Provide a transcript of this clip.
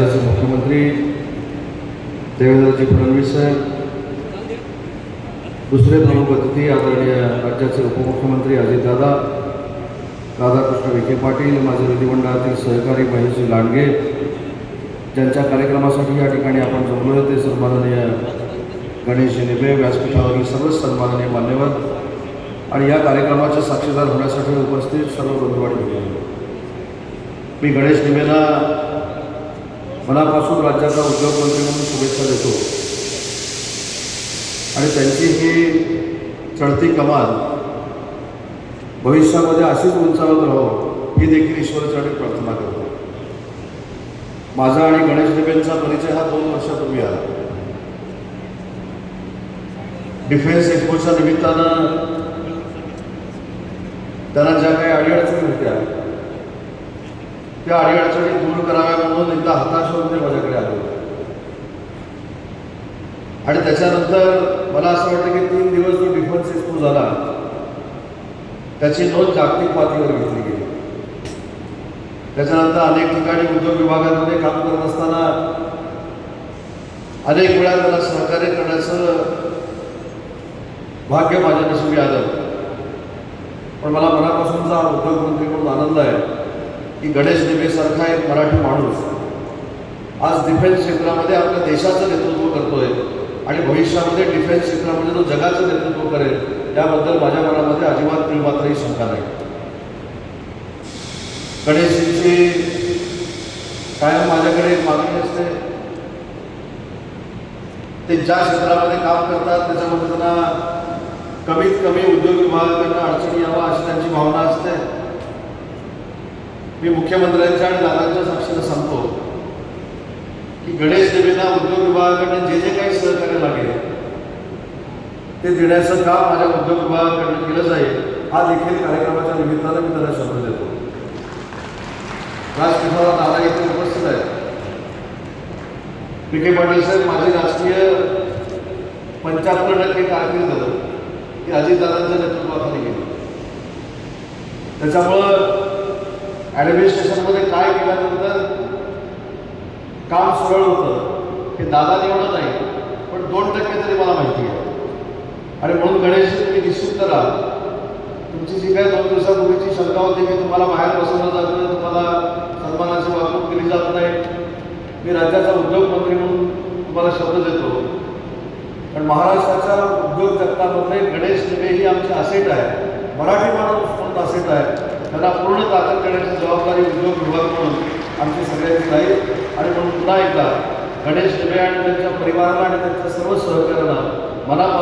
राज्याचे मुख्यमंत्री देवेंद्रजी फडणवीस साहेब दुसरे प्रमुख अतिथी आदरणीय राज्याचे उपमुख्यमंत्री अजितदादा राधाकृष्ण विखे पाटील माझे विधिमंडळातील सहकारी महेशजी लांडगे ज्यांच्या कार्यक्रमासाठी या ठिकाणी आपण जमलो ते सन्माननीय गणेश निबे व्यासपीठावरील सर्वच सन्माननीय मान्यवर आणि या कार्यक्रमाचे साक्षीदार होण्यासाठी उपस्थित सर्व बंधू आणि मी गणेश निबेला मनापासून राज्याचा उद्योगमंत्री म्हणून शुभेच्छा देतो. आणि त्यांची ही चढती कमाल भविष्यामध्ये अशीच उंचावत राहो ही देखील ईश्वराच्याकडे प्रार्थना करतो. माझा आणि गणेश देवेंचा परिचय हा दोन वर्षापूर्वी आला. डिफेन्स एक्सपोच्या निमित्तानं त्यांना ज्या काही अडीअडचणी होत्या त्या अडीअडचणी दूर कराव्या म्हणून एकदा हताश होऊन ते माझ्याकडे आले आणि त्याच्यानंतर मला असं वाटतं की तीन दिवस जो डिफन्स एक्सपो झाला त्याची नोंद जागतिक पातळीवर घेतली गेली. त्याच्यानंतर अनेक ठिकाणी उद्योग विभागामध्ये काम करत असताना अनेक वेळा त्याला सहकार्य करण्याचं भाग्य माझ्या नशिबी आलं. पण मला मनापासूनचा उद्योगमंत्री म्हणून आनंद आहे. की गणेश दिवेसारखा एक मराठी माणूस आज डिफेन्स क्षेत्रामध्ये आपल्या देशाचं नेतृत्व करतोय आणि भविष्यामध्ये डिफेन्स क्षेत्रामध्ये तो जगाचं नेतृत्व करेल त्याबद्दल माझ्या मनामध्ये अजिबात तिळमात्रही शंका नाही. गणेशजींची कायम माझ्याकडे एक मागणी असते. ते ज्या क्षेत्रामध्ये काम करतात त्याच्यामध्ये त्यांना कमीत कमी उद्योग विभागाकडनं अडचणी यावं अशी त्यांची भावना असते मी मुख्यमंत्र्यांच्या आणि दादांच्या साक्षीनं सांगतो की गणेश देवींना उद्योग विभागाकडनं जे जे काही सहकार्य लागेल ते देण्याचं काम माझ्या उद्योग विभागाकडनं केलं जाईल. हा देखील कार्यक्रमाच्या निमित्तानं मी त्यांना शब्द देतो. राजपीठाला दादा इथे उपस्थित आहेत. विखे पाटील साहेब माझी राजकीय पंच्याहत्तर टक्के कारकीर्द ही अजितदादांच्या नेतृत्वाखाली गेली. त्याच्यामुळं ॲडमिनिस्ट्रेशनमध्ये काय केल्यानंतर काम सरळ होतं हे दादाने एवढं नाही पण दोन टक्के तरी मला माहिती आहे. आणि म्हणून गणेश तुम्ही निश्चित करा तुमची जी काही दोन दिवसापूर्वीची शंका होती की तुम्हाला बाहेर बसवलं जात नाही तुम्हाला सन्मानाची वागणूक केली जात नाही. मी राज्याचा उद्योगमंत्री म्हणून तुम्हाला शब्द देतो. पण महाराष्ट्राच्या उद्योग जगतामधले गणेश दिवे ही आमची असेट आहे. मराठी माणूस म्हणून असेट आहे. त्यांना पूर्ण ताकद करण्याची जबाबदारी उद्योग विभाग म्हणून आमची सगळ्यांची राहील आणि म्हणून पुन्हा एकदा गणेश दिवे आणि त्यांच्या परिवाराला आणि त्यांच्या सर्व सहकार्यांना मनापासून